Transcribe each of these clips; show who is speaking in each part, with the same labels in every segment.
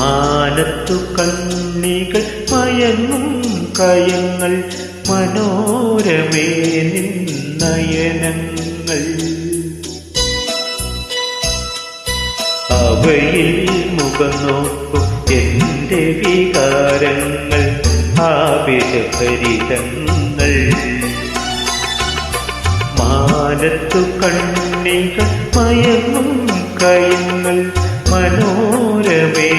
Speaker 1: മാനത്തു കണ്ണികൾ മയങ്ങും കയങ്ങൾ മനോരമേ നിന്നയനങ്ങൾ. അവയിൽ മുഖം നോക്കും എന്റെ വികാരങ്ങൾ ആവേശഭരിതങ്ങൾ മാനത്തു കണ്ണികൾ മയങ്ങും കയങ്ങൾ മനോരമേ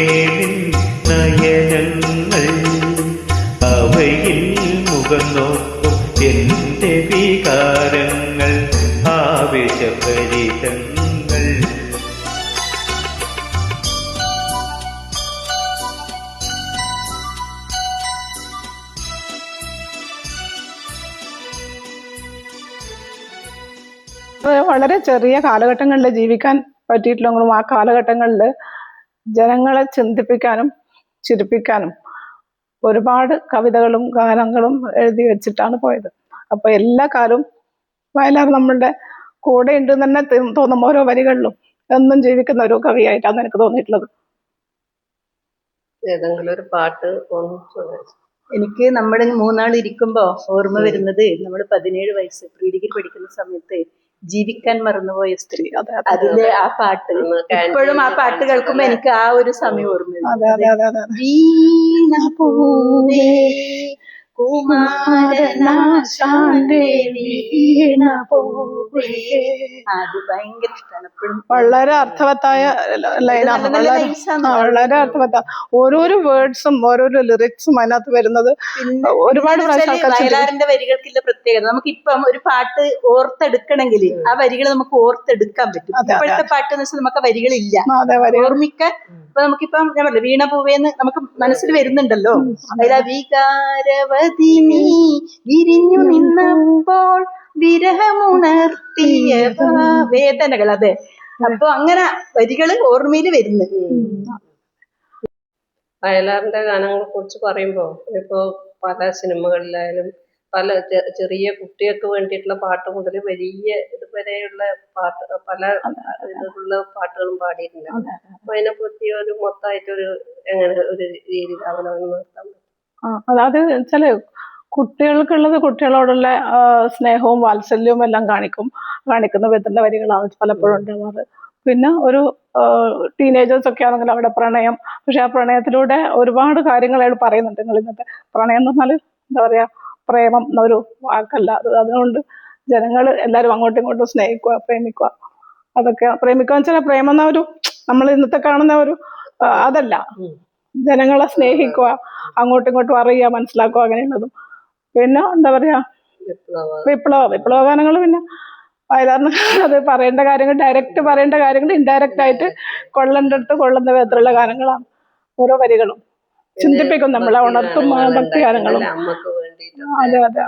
Speaker 2: വളരെ ചെറിയ കാലഘട്ടങ്ങളിൽ ജീവിക്കാൻ പറ്റിയിട്ടില്ലെങ്കിലും ആ കാലഘട്ടങ്ങളിൽ ജനങ്ങളെ ചിന്തിപ്പിക്കാനും ചിരിപ്പിക്കാനും ഒരുപാട് കവിതകളും ഗാനങ്ങളും എഴുതി വെച്ചിട്ടാണ് പോയത്. അപ്പൊ എല്ലാ കാലവും വയലാർ നമ്മളുടെ കൂടെ ഉണ്ട് തന്നെ തോന്നും ഓരോ വരികളിലും എന്നും ജീവിക്കുന്ന ഒരു കവിയായിട്ടാണ് എനിക്ക് തോന്നിയിട്ടുള്ളത്.
Speaker 3: ഏതെങ്കിലും ഒരു പാട്ട്
Speaker 4: എനിക്ക് നമ്മൾ മൂന്നാൾ ഇരിക്കുമ്പോ ഓർമ്മ വരുന്നത് നമ്മൾ പതിനേഴ് വയസ്സ് പ്രീ ഡിഗ്രി പഠിക്കുന്ന സമയത്ത് ജീവിക്കാൻ മറന്നുപോയ സ്ത്രീ.
Speaker 2: അതെ അതെ
Speaker 4: അതിലെ ആ പാട്ട്. ഇപ്പോഴും ആ പാട്ട് കേൾക്കുമ്പോ എനിക്ക് ആ ഒരു സമയം ഓർമ്മ വരും.
Speaker 2: അതെ
Speaker 4: ഭയങ്കര ഇഷ്ടമാണ് എപ്പോഴും.
Speaker 2: വളരെ അർത്ഥവത്തായ ലൈനാണ്. വളരെ വളരെ അർത്ഥവത്ത. ഓരോരോ വേർഡ്സും ഓരോരോ ലിറിക്സും അതിനകത്ത് വരുന്നത് ഒരുപാട് വരികൾക്കില്ല.
Speaker 4: വയലാറിന്റെ പ്രത്യേകത. നമുക്ക് ഇപ്പം ഒരു പാട്ട് ഓർത്തെടുക്കണമെങ്കിൽ ആ വരികൾ നമുക്ക് ഓർത്തെടുക്കാൻ പറ്റും. ഇപ്പോഴത്തെ പാട്ട് എന്ന് വെച്ചാൽ നമുക്ക് വരികളില്ല.
Speaker 2: ഓർമ്മിക്ക
Speaker 4: ഓർമ്മിക്കാൻ ഇപ്പൊ നമുക്കിപ്പം ഞാൻ പറഞ്ഞു വീണ പൂവേന്ന് നമുക്ക് മനസ്സിൽ വരുന്നുണ്ടല്ലോ. അതിലാ വികാരവതി നീ വിരിഞ്ഞു നിന്നപ്പോൾ വിരഹമുണർത്തിയ വേദനകൾ അതെ. അപ്പൊ അങ്ങനെ വരികൾ ഓർമ്മയിൽ വരുന്നു.
Speaker 3: വയലാറിന്റെ ഗാനങ്ങളെ കുറിച്ച് പറയുമ്പോൾ ഇപ്പോ പല സിനിമകളിലായാലും പല ചെറിയ കുട്ടികൾക്ക് വേണ്ടിയിട്ടുള്ള പാട്ട് മുതൽ വലിയ ഇതുവരെയുള്ള പാട്ട് പല ഇതിലുള്ള പാട്ടുകളും പാടിയിട്ടുണ്ട്. അപ്പൊ അതിനെ പറ്റി ഒരു മൊത്തമായിട്ടൊരു എങ്ങനെ ഒരു രീതിയിൽ അവലോകനം
Speaker 2: ആ, അതായത് ചില കുട്ടികൾക്കുള്ളത് കുട്ടികളോടുള്ള സ്നേഹവും വാത്സല്യവും എല്ലാം കാണിക്കും കാണിക്കുന്ന വിധത്തിലുള്ള വരികളാണ് പലപ്പോഴും ഉണ്ടാവാറ്. പിന്നെ ഒരു ടീനേജേഴ്സ് ഒക്കെ ആണെങ്കിൽ അവിടെ പ്രണയം പക്ഷെ ആ പ്രണയത്തിലൂടെ ഒരുപാട് കാര്യങ്ങൾ അയാൾ പറയുന്നുണ്ട് നിങ്ങൾ ഇന്നത്തെ. പ്രണയം എന്ന് പറഞ്ഞാൽ എന്താ പറയാ പ്രേമം എന്നൊരു വാക്കല്ല. അത് അതുകൊണ്ട് ജനങ്ങൾ എല്ലാവരും അങ്ങോട്ടും ഇങ്ങോട്ടും സ്നേഹിക്കുക പ്രേമിക്കുക. അതൊക്കെ പ്രേമിക്കുക എന്ന് വെച്ചാൽ പ്രേമം എന്ന ഒരു നമ്മൾ ഇന്നത്തെ കാണുന്ന ഒരു അതല്ല. ജനങ്ങളെ സ്നേഹിക്കുക അങ്ങോട്ടും ഇങ്ങോട്ടും അറിയുക മനസ്സിലാക്കുക അങ്ങനെയുള്ളതും. പിന്നെ എന്താ പറയാ?
Speaker 3: വിപ്ലവ.
Speaker 2: വിപ്ലവ ഗാനങ്ങൾ പിന്നെ വയലാറിന് അത് പറയേണ്ട കാര്യങ്ങൾ ഡയറക്റ്റ് പറയേണ്ട കാര്യങ്ങൾ ഇൻഡയറക്റ്റ് ആയിട്ട് കൊള്ളേണ്ടടുത്ത് കൊള്ളുന്ന വിധത്തിലുള്ള ഗാനങ്ങളാണ് ഓരോ വരികളും. ചിന്തിപ്പിക്കും നമ്മളെ ഉണർത്തും ഭക്തി ഗാനങ്ങളും. അതെ അതെ.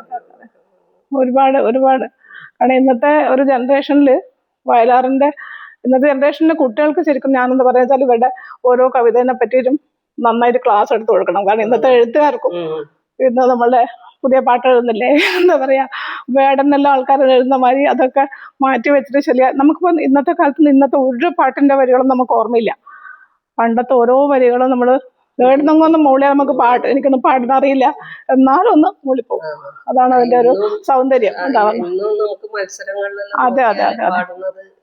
Speaker 2: ഒരുപാട് ഒരുപാട്. കാരണം ഇന്നത്തെ ഒരു ജനറേഷനിൽ വയലാറിന്റെ ഇന്നത്തെ ജനറേഷനിലെ കുട്ടികൾക്ക് ശരിക്കും ഞാനെന്ന് പറഞ്ഞാൽ ഇവരുടെ ഓരോ കവിതയെ പറ്റിയിട്ടും നന്നായിട്ട് ക്ലാസ് എടുത്ത് കൊടുക്കണം. കാരണം ഇന്നത്തെ എഴുത്തുകാർക്കും ഇന്ന് നമ്മളുടെ പുതിയ പാട്ട് എഴുതുന്നില്ലേ? എന്താ പറയാ വേടന്നെല്ലാം ആൾക്കാർ എഴുതുന്ന മാതിരി അതൊക്കെ മാറ്റി വെച്ചിട്ട് ശരിയാ. നമുക്കിപ്പോ ഇന്നത്തെ കാലത്ത് ഇന്നത്തെ ഒരു പാട്ടിന്റെ വരികളും നമുക്ക് ഓർമ്മയില്ല. പണ്ടത്തെ ഓരോ വരികളും നമ്മൾ വേടുന്നൊന്നും മൂളിയ നമുക്ക് പാട്ട് എനിക്കൊന്നും പാടാൻ അറിയില്ല. എന്നാലും ഒന്ന് മൂളിപ്പോകും അതാണ് അതിന്റെ ഒരു സൗന്ദര്യം ഉണ്ടാവുന്നത്.
Speaker 3: മത്സരങ്ങളിലെല്ലാം
Speaker 2: അതെ, അതെ, അതെ, അതെ.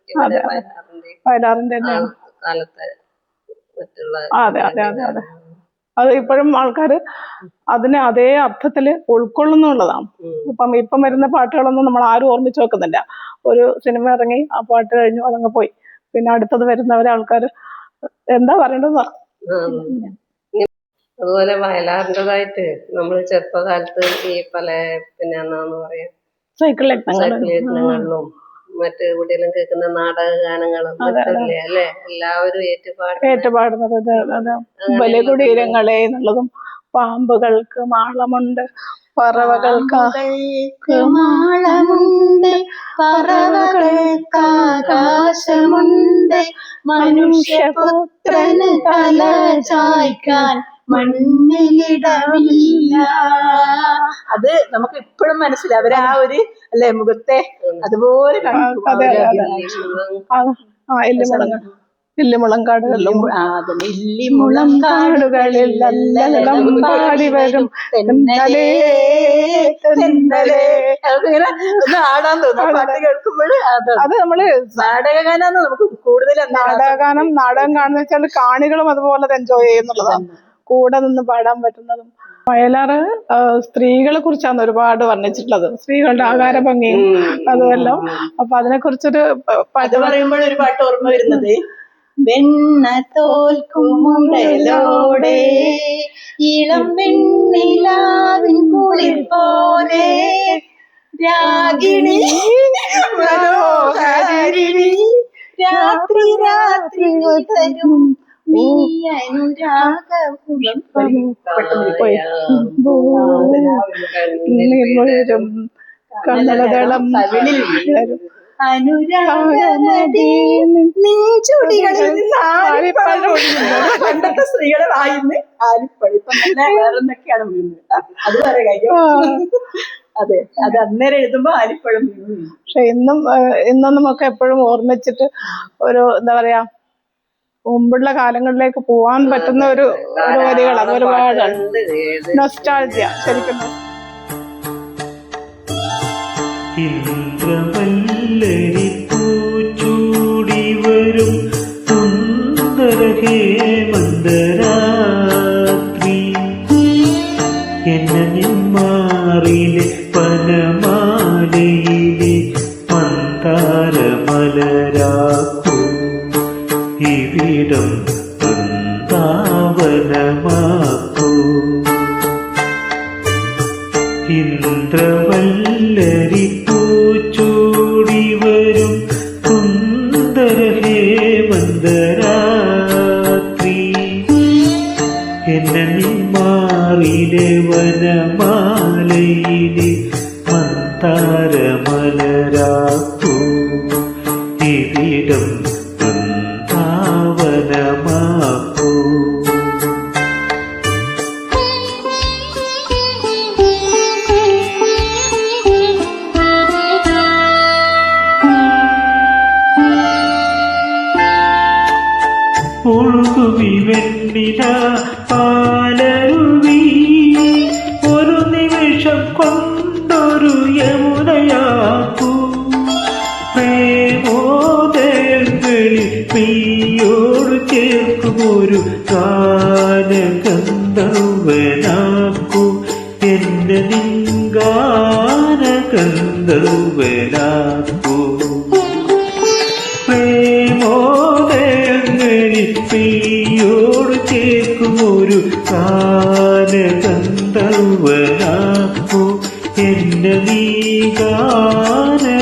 Speaker 3: പതിനാറിന്റെ വയലാറിന്റെ
Speaker 2: തന്നെയാണ്. അതെ അതെ അതെ അതെ. അത് ഇപ്പോഴും ആൾക്കാർ അതിനെ അതേ അർത്ഥത്തിൽ ഉൾക്കൊള്ളുന്നുള്ളതാണ്. ഇപ്പം ഇപ്പം വരുന്ന പാട്ടുകളൊന്നും നമ്മൾ ആരും ഓർമ്മിച്ച് വെക്കുന്നില്ല. ഒരു സിനിമ ഇറങ്ങി ആ പാട്ട് കഴിഞ്ഞു അതങ്ങ് പോയി. പിന്നെ അടുത്തത് വരുന്നവരെ ആൾക്കാർ എന്താ പറയേണ്ടത്.
Speaker 3: അതുപോലെ വയലാറിന്റെതായിട്ട് നമ്മൾ ചെറുപ്പകാലത്ത് ഈ പല പിന്നെ എന്താന്ന് പറയാ
Speaker 2: സൈക്കിൾ
Speaker 3: യജ്ഞങ്ങളിലും മറ്റ് എവിടെയെല്ലാം കേൾക്കുന്ന നാടക ഗാനങ്ങളും മറ്റല്ലേ അല്ലെ? എല്ലാവരും ഏറ്റുപാടും
Speaker 2: ഏറ്റുപാടുന്നത് വലിയ കുടീരങ്ങളെ എന്നുള്ളതും പാമ്പുകൾക്ക് മാളമുണ്ട് പറവകൾക്ക്
Speaker 4: പറവകൾക്ക് മാളമുണ്ട് പറവകൾക്ക് ആകാശമുണ്ട്. മനുഷ്യപുത്രന് തല ചായ്ക്കാൻ മണ്ണിലിടമില്ല. അത് നമുക്ക് ഇപ്പോഴും മനസ്സിലാവും. അവർ ആ ഒരു അല്ലെ മുഖത്തെ അതുപോലെ
Speaker 2: ഇല്ലിമുളങ്കാടുകളിലും
Speaker 4: കാടുകളിൽ
Speaker 2: പാടി വരും.
Speaker 4: തെന്നലേ തെന്നലേ. അങ്ങനെ ഒന്ന് ആടാൻ തോന്നും. പാട്ട് കേൾക്കുമ്പോൾ
Speaker 2: അത് നമ്മൾ
Speaker 4: നാടകഗാനാണ് നമുക്ക് കൂടുതൽ
Speaker 2: നാടകഗാനം നാടകം കാണുന്ന വെച്ചാൽ കാണികളും അതുപോലെ എൻജോയ് ചെയ്യുന്നുള്ളതാണ്. കൂടെ നിന്ന് പാടാൻ പറ്റുന്നതും. വയലാറ് സ്ത്രീകളെ കുറിച്ചാണ് ഒരുപാട് വർണിച്ചിട്ടുള്ളത്. സ്ത്രീകളുടെ ആകാര ഭംഗിയും അതുമെല്ലാം. അപ്പൊ അതിനെ കുറിച്ചൊരു
Speaker 4: അത് പറയുമ്പോൾ ഒരു പാട്ട് ഓർമ്മ വരുന്നത്. വെണ്ണ തോൽക്കുമുടലോടെ ഇളം വെണ്ണിലാവിൻ കുളിർ പോലെ രാഗിണി മനോഹരിണി രാത്രി രാത്രി തരും
Speaker 2: കണ്ണലതളം.
Speaker 4: പണ്ടത്തെ സ്ത്രീകളെ വായിന്ന് ആലിപ്പഴം ഇപ്പൊ നല്ല വേറെന്തൊക്കെയാണ് വീഴുന്നത് അത് വേറെ കാര്യം അതെ അത് അന്നേരം എഴുതുമ്പോ ആലിപ്പഴം
Speaker 2: പക്ഷെ ഇന്നും ഇന്നും നമുക്ക് എപ്പോഴും ഓർമ്മിച്ചിട്ട് ഒരു എന്താ പറയാ മുമ്പുള്ള കാലങ്ങളിലേക്ക് പോവാൻ പറ്റുന്ന ഒരു ഒരു വരികൾ അത് ഒരുപാട് നൊസ്റ്റാൾജിയ ശരിക്കും
Speaker 1: ഇന്ദ്രവല്ലരി പൂച്ചൂടി വരും സുന്ദര ഹേമന്തരാത്രി എന്നെ നിന്മാറിലെ പനമാലയിലെ മന്ദാര ഇവിടം വൃന്ദാവനമാക്കൂ. ഇന്ദ്രവല്ലരി പൂച്ചൂടി വരും സുന്ദര ഹേമന്തരാത്രി എന്നെ നിന്മാറിലെ വനമാലയിലെ മന്ദാര ഒഴുകുവി വെണ്ണില പാലരുവി. ഒരു നിമിഷം കൊണ്ടൊരു യമുനയാക്കൂ. പ്രേമോദയങ്ങളിൽ പ്രിയോട് ചേർക്കുമൊരു എന്റെ എന്നെ നിങ്കാനഗന്ധർവനാക്കൂ പെയ്യോട് കേൾക്കും ഒരു ഗാനഗന്ധർവനാക്കൂ എന്നെ നീ ഗാനഗന്ധർവനാക്കൂ